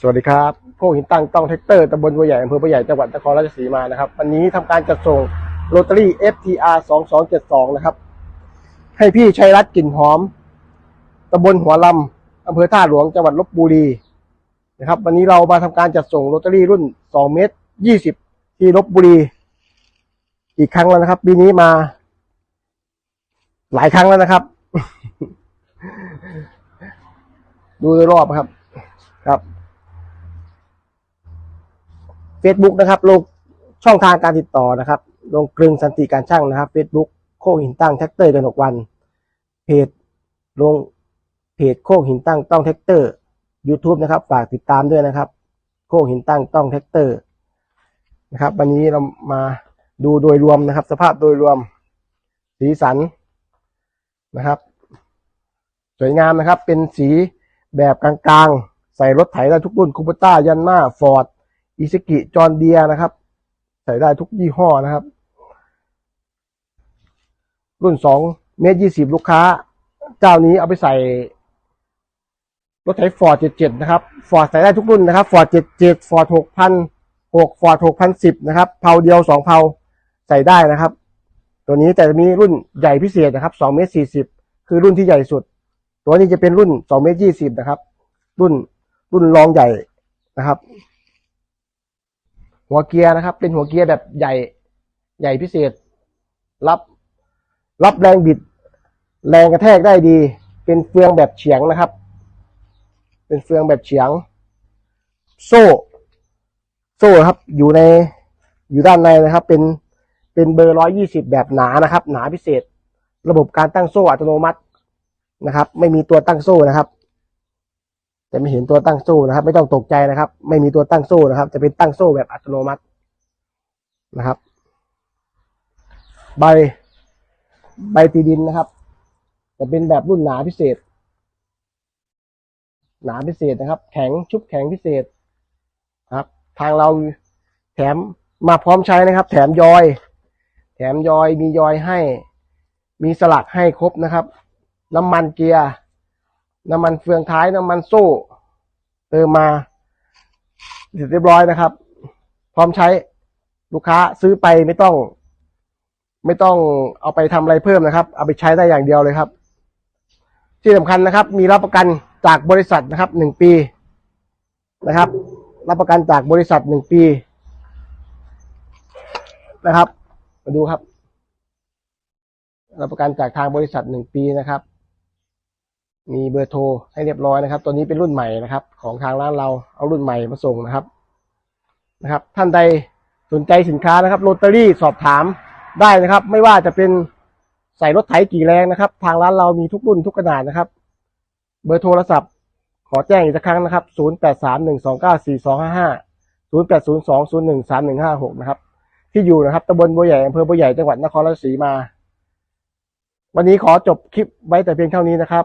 สวัสดีครับพวกหินตั้งต้องแท็กเตอร์ตำบลบัวใหญ่อำเภอบัวใหญ่จังหวัดนครราชสีมานะครับวันนี้ทำการจัดส่งโรตารี่ FTR 2272 นะครับ ให้พี่ชัยรัตน์กลิ่นหอมตำบลหัวลำอำเภอท่าหลวงจังหวัดลบบุรีนะครับ วันนี้เรามาทำการจัดส่งโรตารี่รุ่น 2 เมตร 20 ที่ลบบุรี อีกครั้งแล้วนะครับปีนี้มา หลายครั้งแล้วนะครับ ดูโดยรอบครับ ครับ Facebook นะครับลงช่องทางการติดต่อนะครับลงกลึงสันติการช่างนะครับ Facebook โคกหินตั้งแท็กเตอร์กนกวัน เพจลงเพจโคกหินตั้งต้องแท็กเตอร์ YouTube นะครับ ฝากติดตามด้วยนะครับ โคกหินตั้งต้องแท็กเตอร์นะครับ วันนี้เรามาดูโดยรวมนะครับ สภาพโดยรวมสีสันนะครับ สวยงามนะครับเป็นสีแบบกลางๆ ใส่รถไถได้ทุกรุ่นคูปต้ายันมาฟอร์ด อิสกิจอร์เดียนะครับ ใส่ได้ทุกยี่ห้อนะครับ รุ่นสองเมตรยี่สิบลูกค้า เจ้านี้เอาไปใส่รถไถฟอร์ดเจ็ดเจ็ดนะครับฟอร์ดใส่ได้ทุกรุ่นนะครับฟอร์ดเจ็ดเจ็ดฟอร์ดหกพันหกฟอร์ดหกพันสิบนะครับเพาเดียวสองเพาใส่ได้นะครับ ตัวนี้แต่จะมีรุ่นใหญ่พิเศษนะครับสองเมตรสี่สิบคือรุ่นที่ใหญ่สุด ตัวนี้จะเป็นรุ่นสองเมตรยี่สิบนะครับ รุ่นรุ่นรองใหญ่นะครับ หัวเกียร์นะครับ เป็นหัวเกียร์แบบใหญ่ใหญ่พิเศษ รับ รับแรงบิด แรงกระแทกได้ดี เป็นเฟืองแบบเฉียงนะครับ เป็นเฟืองแบบเฉียง โซ่ โซ่ครับ อยู่ในอยู่ด้านในนะครับ เป็นเป็นเบอร์ร้อยยี่สิบแบบหนานะครับ หนาพิเศษ ระบบการตั้งโซ่อัตโนมัตินะครับ ไม่มีตัวตั้งโซ่นะครับ จะไม่เห็นตัวตั้งโซ่นะครับ ไม่ต้องตกใจนะครับ ไม่มีตัวตั้งโซ่นะครับ จะเป็นตั้งโซ่แบบอัตโนมัตินะครับ ใบใบตีดินนะครับ จะเป็นแบบรุ่นหนาพิเศษ หนาพิเศษนะครับ แข็งชุบแข็งพิเศษครับ ทางเราแถมมาพร้อมใช้นะครับ แถมยอย แถมยอยมียอยให้ มีสลักให้ครบนะครับ น้ำมันเกียร์ น้ำมันเฟืองท้ายน้ำมันโซ่เติมมาเสร็จเรียบร้อยนะครับ พร้อมใช้ลูกค้าซื้อไปไม่ต้อง ไม่ต้องเอาไปทำอะไรเพิ่มนะครับ เอาไปใช้ได้อย่างเดียวเลยครับ ที่สำคัญนะครับ มีรับประกันจากบริษัทนะครับหนึ่งปีนะครับ รับประกันจากบริษัทหนึ่งปีนะครับ มาดูครับ รับประกันจากทางบริษัทหนึ่งปีนะครับ มีเบอร์โทรให้เรียบร้อยนะครับ ตัวนี้เป็นรุ่นใหม่นะครับ ของทางร้านเราเอารุ่นใหม่มาส่งนะครับนะครับ ท่านใดสนใจสินค้านะครับโรตารี่สอบถามได้นะครับ ไม่ว่าจะเป็นใส่รถไถกี่แรงนะครับ ทางร้านเรามีทุกรุ่นทุกขนาดนะครับ เบอร์โทรศัพท์ ขอแจ้งอีกสักครั้งนะครับ 0 8 3 1 2 9 4 2 5 5 0 8 0 2 0 1 3 1 5 6 นะครับ ที่อยู่นะครับตำบลบัวใหญ่อำเภอบัวใหญ่จังหวัดนครราชสีมา วันนี้ขอจบคลิปไว้แต่เพียงเท่านี้นะครับ